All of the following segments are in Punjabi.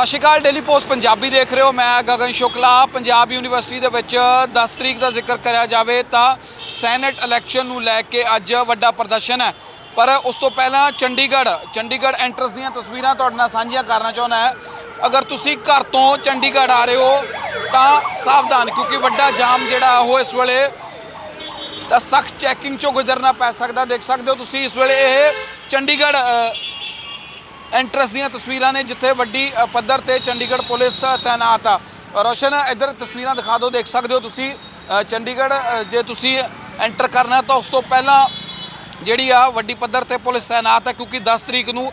ਸਤਿ ਸ਼੍ਰੀ ਅਕਾਲ ਡੇਲੀ ਪੋਸਟ ਪੰਜਾਬੀ ਦੇਖ ਰਹੇ ਹੋ। ਮੈਂ ਗਗਨ ਸ਼ੁਕਲਾ, ਪੰਜਾਬ ਯੂਨੀਵਰਸਿਟੀ ਦੇ ਵਿੱਚ 10 ਤਰੀਕ ਦਾ ਜ਼ਿਕਰ ਕਰਿਆ ਜਾਵੇ ਤਾਂ ਸੈਨੇਟ ਇਲੈਕਸ਼ਨ ਨੂੰ ਲੈ ਕੇ ਅੱਜ ਵੱਡਾ ਪ੍ਰਦਰਸ਼ਨ ਹੈ। ਪਰ ਉਸ ਤੋਂ ਪਹਿਲਾਂ ਚੰਡੀਗੜ੍ਹ ਚੰਡੀਗੜ੍ਹ ਐਂਟਰਸ ਦੀਆਂ ਤਸਵੀਰਾਂ ਤੁਹਾਡੇ ਨਾਲ ਸਾਂਝੀਆਂ ਕਰਨਾ ਚਾਹੁੰਦਾ ਹੈ। ਅਗਰ ਤੁਸੀਂ ਘਰ ਤੋਂ ਚੰਡੀਗੜ੍ਹ ਆ ਰਹੇ ਹੋ, ਤਾਂ ਸਾਵਧਾਨ, ਕਿਉਂਕਿ ਵੱਡਾ ਜਾਮ ਜਿਹੜਾ ਉਹ ਇਸ ਵੇਲੇ ਤਾਂ ਸਖਤ ਚੈਕਿੰਗ ਚੋਂ ਗੁਜ਼ਰਨਾ ਪੈ ਸਕਦਾ, ਦੇਖ ਸਕਦੇ ਹੋ ਤੁਸੀਂ। ਇਸ ਵੇਲੇ ਇਹ ਚੰਡੀਗੜ੍ਹ ਐਂਟਰਸ ਦੀਆਂ ਤਸਵੀਰਾਂ ਨੇ, ਜਿੱਥੇ ਵੱਡੀ ਪੱਧਰ ਤੇ ਚੰਡੀਗੜ੍ਹ ਪੁਲਿਸ ਤਾਇਨਾਤ ਆ। ਰੋਸ਼ਨ, ਇੱਧਰ ਤਸਵੀਰਾਂ ਦਿਖਾ ਦਿਓ, ਦੇਖ ਸਕਦੇ ਹੋ ਤੁਸੀਂ ਚੰਡੀਗੜ੍ਹ ਜੇ ਤੁਸੀਂ ਐਂਟਰ ਕਰਨਾ ਤਾਂ ਉਸ ਤੋਂ ਪਹਿਲਾਂ ਜਿਹੜੀ ਆ ਵੱਡੀ ਪੱਧਰ ਤੇ ਪੁਲਿਸ ਤਾਇਨਾਤ ਹੈ, ਕਿਉਂਕਿ 10 ਤਰੀਕ ਨੂੰ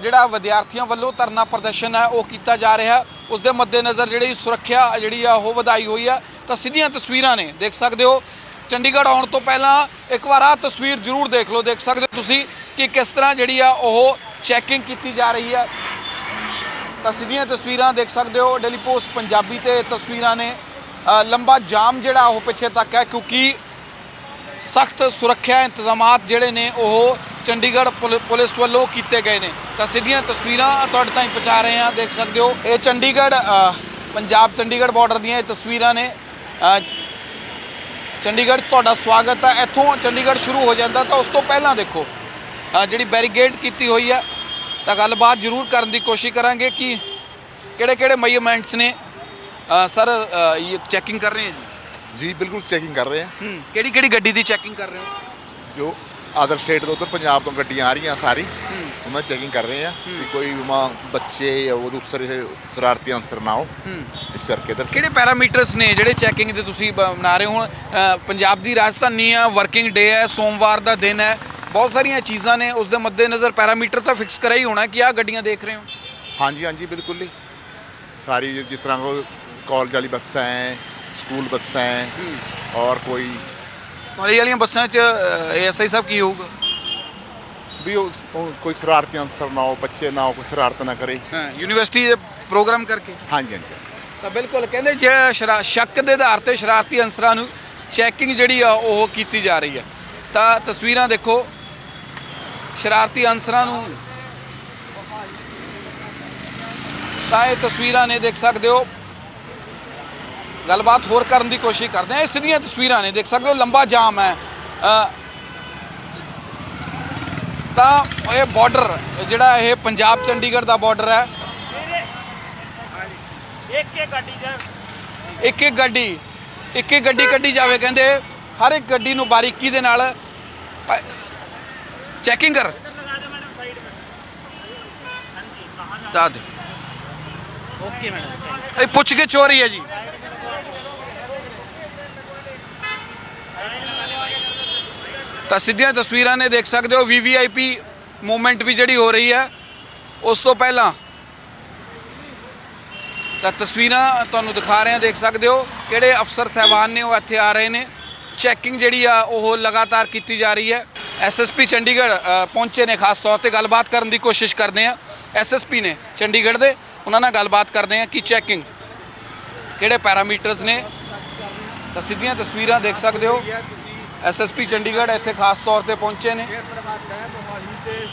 ਜਿਹੜਾ ਵਿਦਿਆਰਥੀਆਂ ਵੱਲੋਂ ਧਰਨਾ ਪ੍ਰਦਰਸ਼ਨ ਹੈ, ਉਹ ਕੀਤਾ ਜਾ ਰਿਹਾ ਉਸ ਦੇ ਮੱਦੇਨਜ਼ਰ ਜਿਹੜੀ ਸੁਰੱਖਿਆ ਜਿਹੜੀ ਆ, ਉਹ ਵਧਾਈ ਹੋਈ ਆ ਤਾਂ ਸਿੱਧੀਆਂ ਤਸਵੀਰਾਂ ਨੇ, ਦੇਖ ਸਕਦੇ ਹੋ। ਚੰਡੀਗੜ੍ਹ ਆਉਣ ਤੋਂ ਪਹਿਲਾਂ ਇੱਕ ਵਾਰ ਆ ਤਸਵੀਰ ਜ਼ਰੂਰ ਦੇਖ ਲਓ, ਦੇਖ ਸਕਦੇ ਹੋ ਤੁਸੀਂ ਕਿ ਕਿਸ ਤਰ੍ਹਾਂ ਜਿਹੜੀ ਆ ਉਹ ਚੈਕਿੰਗ ਕੀਤੀ ਜਾ ਰਹੀ ਹੈ। ਤਾਂ ਸਿੱਧੀਆਂ ਤਸਵੀਰਾਂ ਦੇਖ ਸਕਦੇ ਹੋ। ਡੇਲੀ ਪੋਸਟ ਪੰਜਾਬੀ ਤੇ ਤਸਵੀਰਾਂ ਨੇ ਲੰਬਾ ਜਾਮ ਜਿਹੜਾ ਉਹ ਪਿੱਛੇ ਤੱਕ ਹੈ, ਕਿਉਂਕਿ ਸਖਤ ਸੁਰੱਖਿਆ ਇੰਤਜ਼ਾਮਾਤ ਜਿਹੜੇ ਨੇ, ਉਹ ਚੰਡੀਗੜ੍ਹ ਪੁਲ- ਪੁਲਿਸ ਵੱਲੋਂ ਕੀਤੇ ਗਏ ਨੇ। ਤਾਂ ਸਿੱਧੀਆਂ ਤਸਵੀਰਾਂ ਤੁਹਾਡੇ ਤਾਈਂ ਪਹੁੰਚਾ ਰਹੇ ਹਾਂ, ਦੇਖ ਸਕਦੇ ਹੋ। ਇਹ ਚੰਡੀਗੜ੍ਹ ਪੰਜਾਬ ਚੰਡੀਗੜ੍ਹ ਬਾਰਡਰ ਦੀਆਂ ਇਹ ਤਸਵੀਰਾਂ ਨੇ। ਚੰਡੀਗੜ੍ਹ ਤੁਹਾਡਾ ਸਵਾਗਤ ਹੈ। ਇੱਥੋਂ ਚੰਡੀਗੜ੍ਹ ਸ਼ੁਰੂ ਹੋ ਜਾਂਦਾ ਤਾਂ ਉਸ ਤੋਂ ਪਹਿਲਾਂ ਦੇਖੋ। ਜਿਹੜੀ ਬੈਰੀਗੇਡ ਕੀਤੀ ਹੋਈ ਹੈ ਤਾਂ ਗੱਲਬਾਤ ਜ਼ਰੂਰ ਕਰਨ ਦੀ ਕੋਸ਼ਿਸ਼ ਕਰਾਂਗੇ ਕਿ ਕਿਹੜੇ ਕਿਹੜੇ ਮੂਵਮੈਂਟਸ ਨੇ। ਸਰ ਇਹ ਚੈਕਿੰਗ ਕਰ ਰਹੇ ਹੈ ਜੀ? ਜੀ ਬਿਲਕੁਲ ਚੈਕਿੰਗ ਕਰ ਰਹੇ ਆ। ਹੂੰ ਕਿਹੜੀ ਕਿਹੜੀ ਗੱਡੀ ਦੀ ਚੈਕਿੰਗ ਕਰ ਰਹੇ ਹੋ? ਜੋ ਅਦਰ ਸਟੇਟ ਤੋਂ ਉਧਰ ਪੰਜਾਬ ਤੋਂ ਗੱਡੀਆਂ ਆ ਰਹੀਆਂ ਸਾਰੀ ਉਹਨਾਂ ਚੈਕਿੰਗ ਕਰ ਰਹੇ ਆ ਕਿ ਕੋਈ ਮਾਂ ਬੱਚੇ ਜਾਂ ਉਹ ਦੂਸਰੇ ਸ਼ਰਾਰਤੀ ਅੰਸਰ ਨਾ ਹੋ। ਇਸ ਕਰਕੇ ਇਧਰ ਕਿਹੜੇ ਪੈਰਾਮੀਟਰਸ ਨੇ ਜਿਹੜੇ ਚੈਕਿੰਗ ਦੇ ਤੁਸੀਂ ਬਣਾ ਰਹੇ ਹੋ? ਹੁਣ ਪੰਜਾਬ ਦੀ ਰਾਜਧਾਨੀ ਆ ਵਰਕਿੰਗ ਡੇ ਹੈ ਸੋਮਵਾਰ ਦਾ ਦਿਨ ਹੈ ਬਹੁਤ ਸਾਰੀਆਂ ਚੀਜ਼ਾਂ ਨੇ ਉਸ ਦੇ ਮੱਦੇਨਜ਼ਰ ਪੈਰਾਮੀਟਰ ਤਾਂ ਫਿਕਸ ਕਰਿਆ ਹੀ ਹੋਣਾ ਕਿ ਆਹ ਗੱਡੀਆਂ ਦੇਖ ਰਹੇ ਹੋ। ਹਾਂਜੀ ਹਾਂਜੀ ਬਿਲਕੁਲ ਹੀ ਸਾਰੀ ਜਿਸ ਤਰ੍ਹਾਂ ਕੋ ਕਾਲਜ ਵਾਲੀ ਬੱਸਾਂ ਹੈ ਸਕੂਲ ਬੱਸਾਂ ਹੈ। ਔਰ ਕੋਈ ਕਾਲਜ ਵਾਲੀਆਂ ਬੱਸਾਂ 'ਚ ਐਸਆਈ ਸਾਹਿਬ ਕੀ ਹੋਊਗਾ? ਵੀ ਉਹ ਉਹ ਕੋਈ ਸ਼ਰਾਰਤੀ ਅੰਸਰ ਨਾ ਹੋ ਬੱਚੇ ਨਾ ਹੋ ਕੋਈ ਸ਼ਰਾਰਤ ਨਾ ਕਰੇ। ਹਾਂ ਯੂਨੀਵਰਸਿਟੀ ਦੇ ਪ੍ਰੋਗਰਾਮ ਕਰਕੇ। ਹਾਂਜੀ ਹਾਂਜੀ। ਤਾਂ ਬਿਲਕੁਲ ਕਹਿੰਦੇ ਜਿਹੜਾ ਸ਼ੱਕ ਦੇ ਆਧਾਰ ਤੇ ਸ਼ਰਾਰਤੀ ਅਨਸਰਾਂ ਨੂੰ ਚੈਕਿੰਗ ਜਿਹੜੀ ਆ ਉਹ ਕੀਤੀ ਜਾ ਰਹੀ ਹੈ ਤਾਂ ਤਸਵੀਰਾਂ ਦੇਖੋ ਸ਼ਰਾਰਤੀ ਅਨਸਰਾਂ ਨੂੰ ਤਾਂ ਇਹ ਤਸਵੀਰਾਂ ਨੇ ਦੇਖ ਸਕਦੇ ਹੋ। ਗੱਲਬਾਤ ਹੋਰ ਕਰਨ ਦੀ ਕੋਸ਼ਿਸ਼ ਕਰਦੇ ਆ ਇਹ ਸਿੱਧੀਆਂ ਤਸਵੀਰਾਂ ਨੇ ਦੇਖ ਸਕਦੇ ਹੋ। ਲੰਬਾ ਜਾਮ ਹੈ। ਤਾਂ ਇਹ ਬਾਰਡਰ ਜਿਹੜਾ ਇਹ ਪੰਜਾਬ ਚੰਡੀਗੜ੍ਹ ਦਾ ਬਾਰਡਰ ਹੈ। ਇੱਕ ਇੱਕ ਗੱਡੀ ਦਾ ਇੱਕ ਇੱਕ ਗੱਡੀ, ਇੱਕ ਇੱਕ ਗੱਡੀ ਕੱਢੀ ਜਾਵੇ ਕਹਿੰਦੇ। ਹਰ ਇੱਕ ਗੱਡੀ ਨੂੰ ਬਾਰੀਕੀ ਦੇ ਨਾਲ ਚੈਕਿੰਗ ਕਰ। ਲਗਾ ਦੇ। ਮੈਡਮ ਸਾਈਡ में ਹਾਂਜੀ ਕਹਾਂ ਦਾਦ ਓਕੇ ਮੈਡਮ ਇਹ ਪੁੱਛ ਕੇ ਚੋਰੀ ਹੈ ਜੀ। ਤਾਂ ਸਿੱਧੀਆਂ ਤਸਵੀਰਾਂ ਨੇ ਦੇਖ ਸਕਦੇ ਹੋ ਵੀਵੀਆਈਪੀ ਮੂਵਮੈਂਟ ਵੀ ਜਿਹੜੀ ਹੋ ਰਹੀ ਹੈ ਉਸ ਤੋਂ ਪਹਿਲਾਂ। ਤਾਂ ਤਸਵੀਰਾਂ ਤੁਹਾਨੂੰ ਦਿਖਾ ਰਹੇ ਹਾਂ ਦੇਖ ਸਕਦੇ ਹੋ ਕਿਹੜੇ ਅਫਸਰ ਸਹਿਬਾਨ ਨੇ ਉਹ ਇੱਥੇ ਆ ਰਹੇ ਨੇ। ਚੈਕਿੰਗ ਜਿਹੜੀ ਆ ਉਹ ਲਗਾਤਾਰ ਕੀਤੀ ਜਾ ਰਹੀ ਹੈ। ਐਸਐਸਪੀ ਚੰਡੀਗੜ੍ਹ ਪਹੁੰਚੇ ਨੇ ਖਾਸ ਤੌਰ ਤੇ। ਗੱਲਬਾਤ ਕਰਨ ਦੀ ਕੋਸ਼ਿਸ਼ ਕਰਦੇ ਆ ਐਸਐਸਪੀ ਨੇ ਚੰਡੀਗੜ੍ਹ ਦੇ। ਉਹਨਾਂ ਨਾਲ ਗੱਲਬਾਤ ਕਰਦੇ ਆ ਕਿ ਚੈਕਿੰਗ ਕਿਹੜੇ ਪੈਰਾਮੀਟਰਸ ਨੇ। ਤਾਂ ਸਿੱਧੀਆਂ ਤਸਵੀਰਾਂ ਦੇਖ ਸਕਦੇ ਹੋ। ਐਸਐਸਪੀ ਚੰਡੀਗੜ੍ਹ ਇੱਥੇ ਖਾਸ ਤੌਰ ਤੇ ਪਹੁੰਚੇ ਨੇ।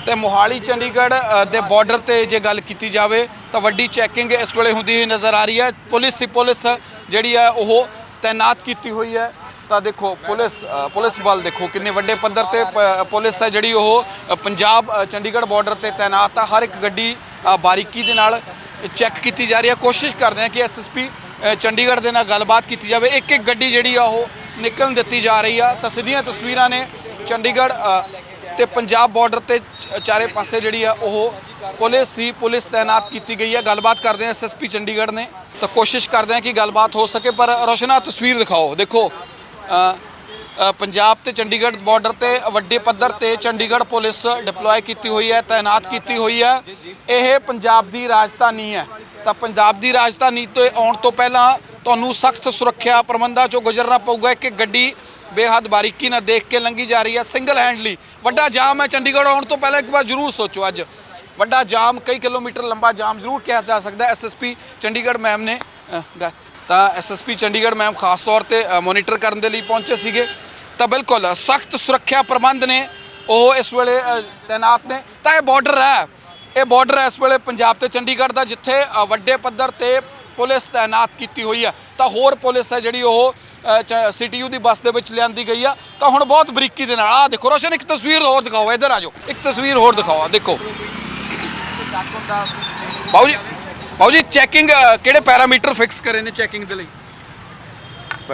ਤੇ ਮੋਹਾਲੀ ਚੰਡੀਗੜ੍ਹ ਦੇ ਬਾਰਡਰ ਤੇ ਜੇ ਗੱਲ ਕੀਤੀ ਜਾਵੇ ਤਾਂ ਵੱਡੀ ਚੈਕਿੰਗ ਇਸ ਵੇਲੇ ਹੁੰਦੀ ਹੋਈ ਨਜ਼ਰ ਆ ਰਹੀ ਹੈ। ਪੁਲਿਸ ਹੀ ਪੁਲਿਸ ਜਿਹੜੀ ਹੈ ਉਹ ਤਾਇਨਾਤ ਕੀਤੀ ਹੋਈ ਹੈ। ਤਾਂ ਦੇਖੋ ਪੁਲਿਸ ਪੁਲਿਸ ਬਲ ਦੇਖੋ ਕਿੰਨੇ ਵੱਡੇ ਪੱਧਰ ਤੇ ਪ- ਪੁਲਿਸ ਹੈ ਜਿਹੜੀ ਉਹ ਪੰਜਾਬ ਚੰਡੀਗੜ੍ਹ ਬਾਰਡਰ ਤੇ ਤਾਇਨਾਤ ਆ। ਹਰ ਇੱਕ ਗੱਡੀ ਬਾਰੀਕੀ ਦੇ ਨਾਲ ਚੈੱਕ ਕੀਤੀ ਜਾ ਰਹੀ ਹੈ। ਕੋਸ਼ਿਸ਼ ਕਰਦੇ ਆ ਕਿ ਐਸਐਸਪੀ ਚੰਡੀਗੜ੍ਹ ਦੇ ਨਾਲ ਗੱਲਬਾਤ ਕੀਤੀ ਜਾਵੇ। ਇੱਕ ਇੱਕ ਗੱਡੀ ਜਿਹੜੀ ਆ ਉਹ ਨਿਕਲਣ ਦਿੱਤੀ ਜਾ ਰਹੀ ਆ। ਤਾਂ ਸਿੱਧੀਆਂ ਤਸਵੀਰਾਂ ਨੇ ਚੰਡੀਗੜ੍ਹ ਅ, ਤੇ ਪੰਜਾਬ ਬਾਰਡਰ ਤੇ ਚਾਰੇ ਪਾਸੇ ਜਿਹੜੀ ਆ ਉਹ ਪੁਲਿਸ ਦੀ ਪੁਲਿਸ ਤਾਇਨਾਤ ਕੀਤੀ ਗਈ ਹੈ ਗੱਲਬਾਤ ਕਰਦੇ ਆ ਐਸਐਸਪੀ ਚੰਡੀਗੜ੍ਹ ਨੇ। ਤਾਂ ਕੋਸ਼ਿਸ਼ ਕਰਦੇ ਆ ਕਿ ਗੱਲਬਾਤ ਹੋ ਸਕੇ ਪਰ ਰੋਸ਼ਨਾ ਤਸਵੀਰ ਦਿਖਾਓ। ਦੇਖੋ ਪੰਜਾਬ ਤੇ ਚੰਡੀਗੜ੍ਹ ਬਾਰਡਰ ਤੇ ਵੱਡੇ ਪੱਧਰ ਤੇ ਚੰਡੀਗੜ੍ਹ ਪੁਲਿਸ ਡਿਪਲੋਏ ਕੀਤੀ ਹੋਈ ਹੈ, ਤਾਇਨਾਤ ਕੀਤੀ ਹੋਈ ਹੈ। ਇਹ ਪੰਜਾਬ ਦੀ ਰਾਜਧਾਨੀ ਹੈ। ਤਾਂ ਪੰਜਾਬ ਦੀ ਰਾਜਧਾਨੀ ਤੇ ਆਉਣ ਤੋਂ ਪਹਿਲਾਂ ਤੁਹਾਨੂੰ ਸਖਤ ਸੁਰੱਖਿਆ ਪ੍ਰਬੰਧਾਂ ਚੋਂ ਗੁਜ਼ਰਨਾ ਪਊਗਾ। ਕਿ ਗੱਡੀ ਬੇਹੱਦ ਬਾਰੀਕੀ ਨਾਲ ਦੇਖ ਕੇ ਲੰਗੀ ਜਾ ਰਹੀ ਹੈ ਸਿੰਗਲ ਹੈਂਡਲੀ ਵੱਡਾ ਜਾਮ ਹੈ, ਚੰਡੀਗੜ੍ਹ ਆਉਣ ਤੋਂ ਪਹਿਲਾਂ ਇੱਕ ਵਾਰ ਜ਼ਰੂਰ ਸੋਚੋ ਅੱਜ। ਵੱਡਾ ਜਾਮ, ਕਈ ਕਿਲੋਮੀਟਰ ਲੰਬਾ ਜਾਮ ਜ਼ਰੂਰ ਕਿਹਾ ਜਾ ਸਕਦਾ ਹੈ। ਐਸਐਸਪੀ ਚੰਡੀਗੜ੍ਹ ਮੈਮ ਨੇ ਗ- ਤਾਂ ਐਸਐਸਪੀ ਚੰਡੀਗੜ੍ਹ ਮੈਮ ਖਾਸ ਤੌਰ ਤੇ ਮੋਨੀਟਰ ਕਰਨ ਦੇ ਲਈ ਪਹੁੰਚੇ ਸੀਗੇ। ਤਾਂ ਬਿਲਕੁਲ ਸਖਤ ਸੁਰੱਖਿਆ ਪ੍ਰਬੰਧ ਨੇ ਉਹ ਇਸ ਵੇਲੇ ਤਾਇਨਾਤ ਨੇ। ਤਾਂ ਇਹ ਬਾਰਡਰ ਹੈ। ਇਹ ਬਾਰਡਰ ਇਸ ਵੇਲੇ ਪੰਜਾਬ ਤੇ ਚੰਡੀਗੜ੍ਹ ਦਾ, ਜਿੱਥੇ ਵੱਡੇ ਪੱਧਰ ਤੇ ਪੁਲਿਸ ਤਾਇਨਾਤ ਕੀਤੀ ਹੋਈ ਹੈ। ਤਾਂ ਹੋਰ ਪੁਲਿਸ ਹੈ ਜਿਹੜੀ ਉਹ ਸਿਟੀਯੂ ਦੀ ਬੱਸ ਦੇ ਵਿੱਚ ਲਿਆਂਦੀ ਗਈ ਆ। ਤਾਂ ਹੁਣ ਬਹੁਤ ਬਰੀਕੀ ਦੇ ਨਾਲ, ਆਹ ਦੇਖੋ, ਰੋਸ਼ਨ, ਇੱਕ ਤਸਵੀਰ ਹੋਰ ਦਿਖਾਓ, ਇੱਧਰ ਆ ਜਾਓ। ਇੱਕ ਤਸਵੀਰ ਹੋਰ ਦਿਖਾਓ ਦੇਖੋ। ਬਾਊ ਜੀ। ਬਾਊ ਜੀ ਚੈਕਿੰਗ ਕਿਹੜੇ ਪੈਰਾਮੀਟਰ ਫਿਕਸ ਕਰੇ ਨੇ ਚੈਕਿੰਗ ਦੇ ਲਈ?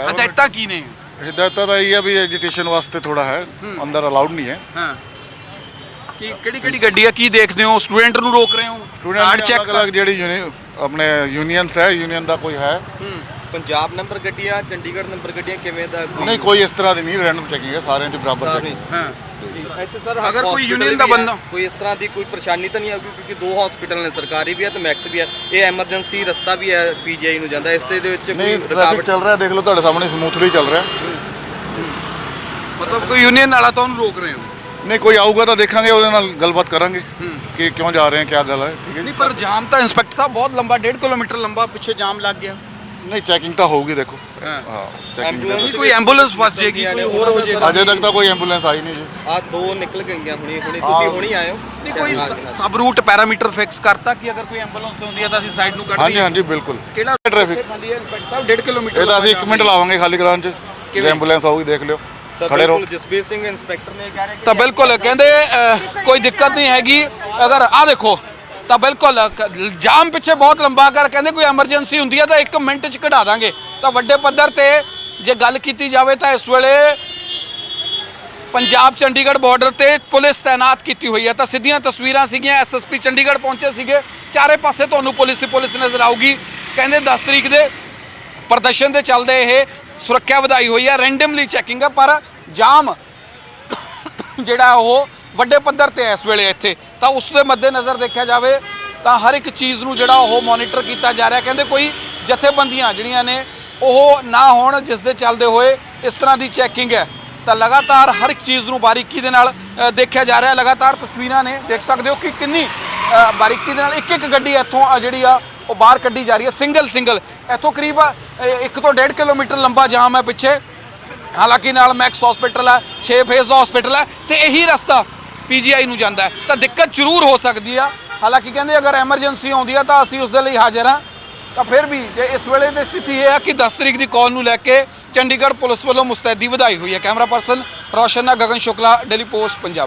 ਹਦਾਇਤਾਂ ਕੀ ਨੇ? ਹਦਾਇਤਾਂ ਦਾ ਇਹ ਹੈ ਵੀ ਐਜੀਟੇਸ਼ਨ ਵਾਸਤੇ ਥੋੜਾ ਹੈ। ਅੰਦਰ ਅਲਾਉਡ ਨਹੀਂ ਹੈ। ਹਾਂ। ਕੀ ਕਿਹੜੀ ਕਿਹੜੀ ਗੱਡੀ ਆ? ਕੀ ਦੇਖਦੇ ਹੋ? ਸਟੂਡੈਂਟ ਨੂੰ ਰੋਕ ਰਹੇ ਹੋ? ਸਟੂਡੈਂਟ ਕਾਰਡ ਅਲੱਗ ਜਿਹੜੀ ਆਪਣੇ ਯੂਨੀਅਨਸ ਹੈ ਯੂਨੀਅਨ ਦਾ ਕੋਈ ਹੈ। ਪੰਜਾਬ ਨੰਬਰ ਗੱਡੀਆਂ ਚੰਡੀਗੜ੍ਹ ਨੰਬਰ ਗੱਡੀਆਂ ਕਿਵੇਂ ਦਾ ਨਹੀਂ ਕੋਈ ਇਸ ਤਰ੍ਹਾਂ ਦੀ ਨਹੀਂ ਰੈਂਡਮ ਚੈਕਿੰਗ ਹੈ ਸਾਰਿਆਂ ਦੀ ਬਰਾਬਰ ਚੈਕਿੰਗ ਹਾਂ। ਇੱਥੇ ਸਰ ਅਗਰ ਕੋਈ union ਦਾ ਬੰਦਾ- ਕੋਈ ਇਸ ਤਰ੍ਹਾਂ ਦੀ ਕੋਈ ਪਰੇਸ਼ਾਨੀ ਤਾਂ ਨਹੀਂ ਆਊਗੀ ਕਿਉਂਕਿ ਦੋ ਹਸਪੀਟਲ ਨੇ ਸਰਕਾਰੀ ਵੀ ਹੈ ਤੇ ਮੈਕਸ ਵੀ ਹੈ। ਇਹ ਐਮਰਜੈਂਸੀ ਰਸਤਾ ਵੀ ਹੈ ਪੀਜੀਆਈ ਨੂੰ ਜਾਂਦਾ ਇਸ ਤੇ ਦੇ ਵਿੱਚ ਕੋਈ ਟ੍ਰੈਫਿਕ ਰੁਕਾਵਟ ਚੱਲ ਰਿਹਾ ਦੇਖ ਲਓ ਤੁਹਾਡੇ ਸਾਹਮਣੇ ਸਮੂਥਲੀ ਚੱਲ ਰਿਹਾ। ਮਤਲਬ ਕੋਈ ਯੂਨੀਅਨ ਵਾਲਾ ਤਾਂ ਉਹਨੂੰ ਰੋਕ ਰਹੇ ਹੋ? ਨਹੀਂ ਕੋਈ ਆਊਗਾ ਤਾਂ ਦੇਖਾਂਗੇ ਉਹਦੇ ਨਾਲ ਗੱਲਬਾਤ ਕਰਾਂਗੇ ਕਿ ਕਿਉਂ ਜਾ ਰਹੇ ਹੈ ਕੀ ਗੱਲ ਹੈ ਠੀਕ ਹੈ ਜੀ। ਨਹੀਂ ਪਰ ਜਾਮ ਤਾਂ ਇੰਸਪੈਕਟਰ ਸਾਹਿਬ ਬਹੁਤ ਲੰਬਾ 1.5 ਕਿਲੋਮੀਟਰ ਲੰਬਾ ਪਿੱਛੇ ਜਾਮ ਲੱਗ ਗਿਆ। ਨਹੀਂ ਚੈਕਿੰਗ ਤਾਂ ਹੋਊਗੀ ਦੇਖੋ। ਹਾਂ। ਹਾਂ ਚੈਕਿੰਗ ਨਹੀਂ ਕੋਈ ਐਂਬੂਲੈਂਸ ਫਸ ਜਾਏਗੀ ਕੋਈ ਹੋਰ ਹੋ ਜਾਏਗਾ। ਅਜੇ ਤੱਕ ਤਾਂ ਕੋਈ ਐਂਬੂਲੈਂਸ ਆਈ ਨਹੀਂ ਜੀ। ਆ ਦੋ ਨਿਕਲ ਗਈਆਂ ਹੁਣੀ ਹੁਣੀ ਤੁਸੀਂ ਹੁਣੀ ਆਏ ਹੋ ਨਹੀਂ ਕੋਈ ਸਬ ਰੂਟ ਪੈਰਾਮੀਟਰ ਫਿਕਸ ਕਰਤਾ ਕਿ ਅਗਰ ਕੋਈ ਐਂਬੂਲੈਂਸ ਹੁੰਦੀ ਹੈ ਤਾਂ ਅਸੀਂ ਸਾਈਡ ਨੂੰ ਕੱਢ ਹਾਂਜੀ ਦਈਏ? ਹਾਂਜੀ ਬਿਲਕੁਲ। ਕਿਹੜਾ ਟ੍ਰੈਫਿਕ ਖਾਲੀ ਹੈ? ਇੰਸਪੈਕਟਰ ਸਾਹਿਬ 1.5 ਕਿਲੋਮੀਟਰ ਇਹ ਤਾਂ ਅਸੀਂ 1 ਮਿੰਟ ਲਾਵਾਂਗੇ ਖਾਲੀ ਕਰਾਉਣ ਚ। ਜੇ? ਐਂਬੂਲੈਂਸ ਆਊਗੀ ਦੇਖ ਲਿਓ। ਤਾਂ ਖੜੇ ਰਹੋ। ਜਸਬੀਰ ਸਿੰਘ ਇੰਸਪੈਕਟਰ ਨੇ ਕਹਿ ਰਹੇ ਕਿ ਤਾਂ ਬਿਲਕੁਲ ਕਹਿੰਦੇ ਕੋਈ ਦਿੱਕਤ ਨਹੀਂ ਹੈਗੀ। ਅਗਰ ਆ ਦੇਖੋ ਤਾਂ ਬਿਲਕੁਲ ਜਾਮ ਪਿੱਛੇ ਬਹੁਤ ਲੰਬਾ ਕਰ ਕਹਿੰਦੇ ਕੋਈ ਐਮਰਜੈਂਸੀ ਹੁੰਦੀ ਹੈ ਤਾਂ 1 ਮਿੰਟ ਚ ਕਢਾ ਦਾਂਗੇ। ਤਾਂ ਵੱਡੇ ਪੱਧਰ ਤੇ ਜੇ ਗੱਲ ਕੀਤੀ ਜਾਵੇ ਤਾਂ ਇਸ ਵੇਲੇ ਪੰਜਾਬ ਚੰਡੀਗੜ੍ਹ ਬਾਰਡਰ ਤੇ ਪੁਲਿਸ ਤਾਇਨਾਤ ਕੀਤੀ ਹੋਈ ਹੈ। ਤਾਂ ਸਿੱਧੀਆਂ ਤਸਵੀਰਾਂ ਸੀਗੀਆਂ ਐਸਐਸਪੀ ਚੰਡੀਗੜ੍ਹ ਪਹੁੰਚੇ ਸੀਗੇ। ਚਾਰੇ ਪਾਸੇ ਤੁਹਾਨੂੰ ਪੁਲਿਸ ਹੀ ਪੁਲਿਸ ਨਜ਼ਰ ਆਊਗੀ। ਕਹਿੰਦੇ 10 ਤਰੀਕ ਦੇ ਪ੍ਰਦਰਸ਼ਨ ਦੇ ਚੱਲਦੇ ਇਹ ਸੁਰੱਖਿਆ ਵਧਾਈ ਹੋਈ ਹੈ। ਰੈਂਡਮਲੀ ਚੈਕਿੰਗ ਹੈ, ਪਰ ਜਾਮ ਜਿਹੜਾ ਉਹ ਵੱਡੇ ਪੱਧਰ ਤੇ ਹੈ ਇਸ ਵੇਲੇ ਇੱਥੇ। ਤਾਂ ਉਸ ਦੇ ਮੱਦੇਨਜ਼ਰ ਦੇਖਿਆ ਜਾਵੇ ਤਾਂ ਹਰ ਇੱਕ ਚੀਜ਼ ਨੂੰ ਜਿਹੜਾ ਉਹ ਮੋਨੀਟਰ ਕੀਤਾ ਜਾ ਰਿਹਾ। ਕਹਿੰਦੇ ਕੋਈ ਜਥੇਬੰਦੀਆਂ ਜਿਹੜੀਆਂ ਨੇ, ਉਹ ਨਾ ਹੋਣ, ਜਿਸ ਦੇ ਚੱਲਦੇ ਹੋਏ ਇਸ ਤਰ੍ਹਾਂ ਦੀ ਚੈਕਿੰਗ ਹੈ। ਤਾਂ ਲਗਾਤਾਰ ਹਰ ਇੱਕ ਚੀਜ਼ ਨੂੰ ਬਾਰੀਕੀ ਦੇ ਨਾਲ ਦੇਖਿਆ ਜਾ ਰਿਹਾ। ਲਗਾਤਾਰ ਤਸਵੀਰਾਂ ਨੇ, ਦੇਖ ਸਕਦੇ ਹੋ ਕਿ ਕਿੰਨੀ ਬਾਰੀਕੀ ਦੇ ਨਾਲ ਇੱਕ ਇੱਕ ਗੱਡੀ ਇੱਥੋਂ ਜਿਹੜੀ ਆ, ਉਹ ਬਾਹਰ ਕੱਢੀ ਜਾ ਰਹੀ ਹੈ। Single single. ਇੱਥੋਂ ਕਰੀਬ 1 ਤੋਂ 1.5 ਕਿਲੋਮੀਟਰ ਲੰਬਾ ਜਾਮ ਹੈ ਪਿੱਛੇ। ਹਾਲਾਂਕਿ ਨਾਲ ਮੈਕਸ ਹਸਪੀਟਲ ਹੈ 6 ਫੇਜ਼ ਦਾ ਹਸਪੀਟਲ ਹੈ। ਤੇ ਇਹੀ ਰਸਤਾ ਪੀਜੀਆਈ ਨੂੰ ਜਾਂਦਾ ਤਾਂ ਦਿੱਕਤ ਜ਼ਰੂਰ ਹੋ ਸਕਦੀ ਆ। ਹਾਲਾਂਕਿ ਕਹਿੰਦੇ ਅਗਰ ਐਮਰਜੈਂਸੀ ਆਉਂਦੀ ਆ ਤਾਂ ਅਸੀਂ ਉਸ ਦੇ ਲਈ ਹਾਜ਼ਰ ਹਾਂ। ਤਾਂ ਫਿਰ ਵੀ ਜੇ ਇਸ ਵੇਲੇ ਦੀ ਸਥਿਤੀ ਇਹ ਆ ਕਿ 10 ਤਰੀਕ ਦੀ ਕਾਲ ਨੂੰ ਲੈ ਕੇ ਚੰਡੀਗੜ੍ਹ ਪੁਲਿਸ ਵੱਲੋਂ ਮੁਸਤੈਦੀ ਵਧਾਈ ਹੋਈ ਹੈ। ਕੈਮਰਾ ਪਰਸਨ ਰੋਸ਼ਨ ਨਾਲ ਗਗਨ ਸ਼ੁਕਲਾ, ਡੇਲੀ ਪੋਸਟ, ਪੰਜਾਬ।